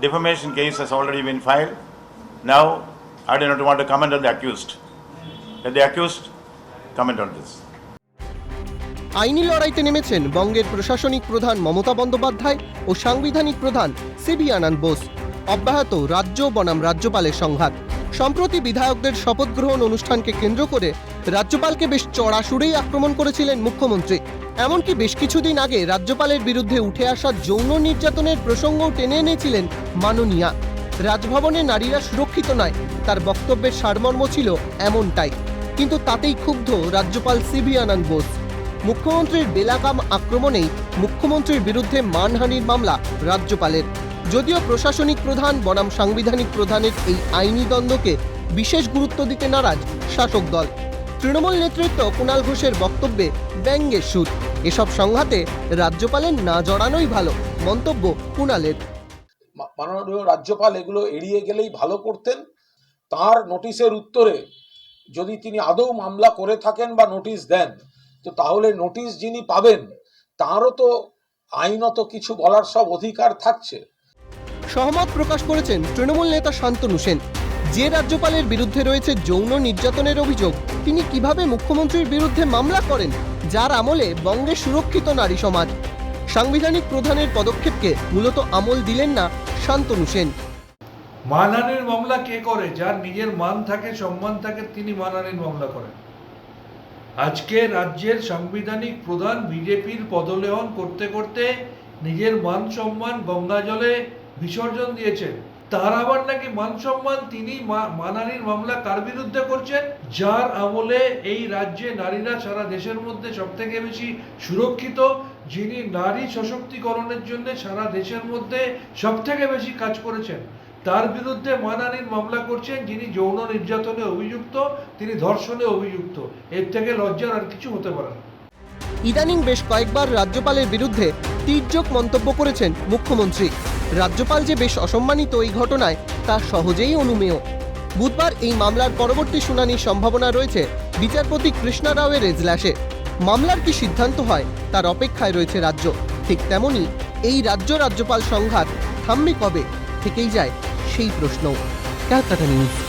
defamation case has already been filed. Now, I do not want to comment on the accused. Let the accused comment on this. আইনি লড়াইতে নেমেছেন বঙ্গের প্রশাসনিক প্রধান মমতা বন্দ্যোপাধ্যায় ও সাংবিধানিক প্রধান সিবি আনন্দ বোস অব্যাহত রাজ্য বনাম রাজ্যপালের সংঘাত সম্প্রতি বিধায়কদের শপথ গ্রহণ অনুষ্ঠানকে কেন্দ্র করে রাজ্যপালকে বেশ চড়া সুরেই আক্রমণ করেছিলেন মুখ্যমন্ত্রী। এমনকি বেশ কিছুদিন আগে রাজ্যপালের বিরুদ্ধে উঠে আসা যৌন নির্যাতনের প্রসঙ্গও টেনে এনেছিলেন মাননীয়া। রাজভবনে নারীরা সুরক্ষিত নয়, তার বক্তব্যের সারমর্ম ছিল এমনটাই। কিন্তু তাতেই ক্ষুব্ধ রাজ্যপাল সিবি আনন্দ বোস। মুখ্যমন্ত্রীর বেলাকাম আক্রমণেই মুখ্যমন্ত্রীর বিরুদ্ধে মানহানির মামলা রাজ্যপালের। যদিও প্রশাসনিক প্রধান বনাম সাংবিধানিক প্রধানের এই আইনি দ্বন্দ্বকে বিশেষ গুরুত্ব দিতে নারাজ শাসক দল। তৃণমূল নেতৃত্ব কুণাল ঘোষের বক্তব্যে ব্যঙ্গের সুর। এসব সংঘাতে রাজ্যপালের না জড়ানোই ভালো, মন্তব্য কুণালের। মাননীয় রাজ্যপাল এগুলো এড়িয়ে গেলেই ভালো করতেন। তার নোটিশের উত্তরে যদি তিনি আদৌ মামলা করে থাকেন বা নোটিশ দেন, তো তাহলে নোটিশ যিনি পাবেন, তারও তো আইনত কিছু বলার সব অধিকার থাকছে। সহমত প্রকাশ করেছেন তৃণমূল নেতা শান্তনু সেন। যে রাজ্যপালের বিরুদ্ধে রয়েছে যৌন নির্যাতনের অভিযোগ, তিনি কীভাবে মুখ্যমন্ত্রীর বিরুদ্ধে মামলা করেন, যার আমলে বঙ্গে সুরক্ষিত নারী সমাজ? সাংবিধানিক প্রধানের পদক্ষেপকে মূলত আমল দিলেন না শান্তনু সেন। মানহানির মামলা কে করে, যার নিজের মান থাকে, সম্মান থাকে, তিনি মানহানির মামলা করেন। আজকে রাজ্যের সাংবিধানিক প্রধান বিজেপির পদলেহন করতে করতে নিজের মান সম্মান গঙ্গা জলে বিসর্জন দিয়েছেন। তার আবার নাকি মান সম্মান তিনি মা- মানহানির মামলা কার বিরুদ্ধে করছেন? যার আমলে এই রাজ্যে নারীরা সারা দেশের মধ্যে সব থেকে বেশি সুরক্ষিত, যিনি নারী সশক্তিকরণের জন্য সারা দেশের মধ্যে সব থেকে বেশি কাজ করেছেন। তার বিরুদ্ধে মানহানির মামলা করছেন যিনি যৌন নির্যাতনে অভিযুক্ত, তিনি ধর্ষণে অভিযুক্ত। এর থেকে লজ্জার আর কিছু হতে পারে না। ইদানিং বেশ কয়েকবার রাজ্যপালের বিরুদ্ধে তীর্যক মন্তব্য করেছেন মুখ্যমন্ত্রী। রাজ্যপাল যে বেশ অসম্মানিত এই ঘটনায় তা সহজেই অনুমেয়। বুধবার এই মামলার পরবর্তী শুনানির সম্ভাবনা রয়েছে বিচারপতি কৃষ্ণা রাওয়ের এজলাসে। মামলার কি সিদ্ধান্ত হয়, তার অপেক্ষায় রয়েছে রাজ্য। ঠিক তেমনি এই রাজ্য রাজ্যপাল সংঘাত থামবে কবে, থেকেই যায় সেই প্রশ্ন ক্যালকাটা নিউজ।